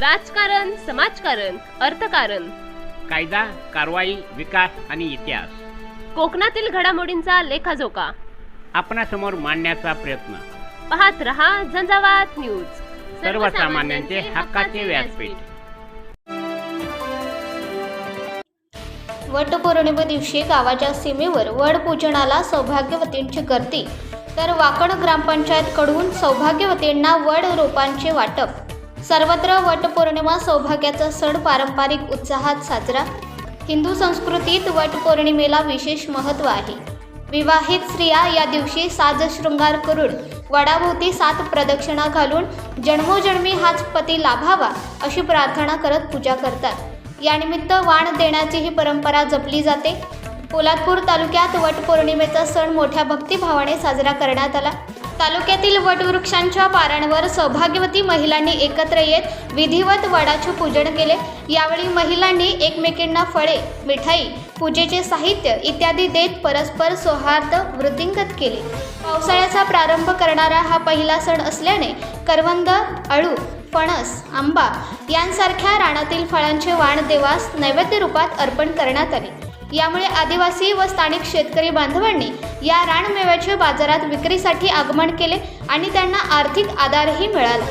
राजकारण समाजकारण अर्थकारण. कायदा कारवाई विकास आणि इतिहास. कोकणातील घडामोडींचा लेखाजोखा. आपणासमोर मांडण्याचा प्रयत्न. पाहत रहा झंझावात न्यूज. सर्वसामान्यांचे हक्काचे व्यासपीठ. वटपौर्णिमे दिवशी गावाच्या सीमेवर वड पूजनाला सौभाग्यवतींची गर्दी. तर वाकण ग्रामपंचायतकडून सौभाग्यवतींना वड रोपांचे वाटप. सर्वत्र वटपौर्णिमा सौभाग्याचा सण पारंपरिक उत्साहात साजरा. हिंदू संस्कृतीत वटपौर्णिमेला विशेष महत्त्व आहे. विवाहित स्त्रिया या दिवशी साजशृंगार करून वडाभोवती सात प्रदक्षिणा घालून जन्मोजन्मी हाच पती लाभावा अशी प्रार्थना करत पूजा करतात. यानिमित्त वाण देण्याची ही परंपरा जपली जाते. पोलादपूर तालुक्यात वटपौर्णिमेचा सण मोठ्या भक्तिभावाने साजरा करण्यात आला. तालुक्यातील वटवृक्षांच्या पारांवर सौभाग्यवती महिलांनी एकत्र येत विधिवत वडाचे पूजन केले. यावेळी महिलांनी एकमेकींना फळे मिठाई पूजेचे साहित्य इत्यादी देत परस्पर सौहार्द वृद्धिंगत केले. पावसाळ्याचा प्रारंभ करणारा हा पहिला सण असल्याने करवंद अळू फणस आंबा यांसारख्या रानातील फळांचे वाण देवास नैवेद्य रूपात अर्पण करण्यात आले. यामुळे आदिवासी व स्थानिक शेतकरी बांधवांनी या रानमेव्याचे बाजारात विक्रीसाठी आगमन केले आणि त्यांना आर्थिक आधारही मिळाला.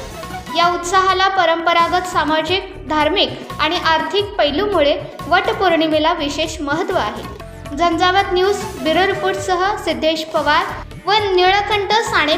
या उत्साहाला परंपरागत सामाजिक धार्मिक आणि आर्थिक पैलूमुळे वटपौर्णिमेला विशेष महत्त्व आहे. झंझावत न्यूज ब्युरो रिपोर्टसह सिद्धेश पवार व निळकंठ साणे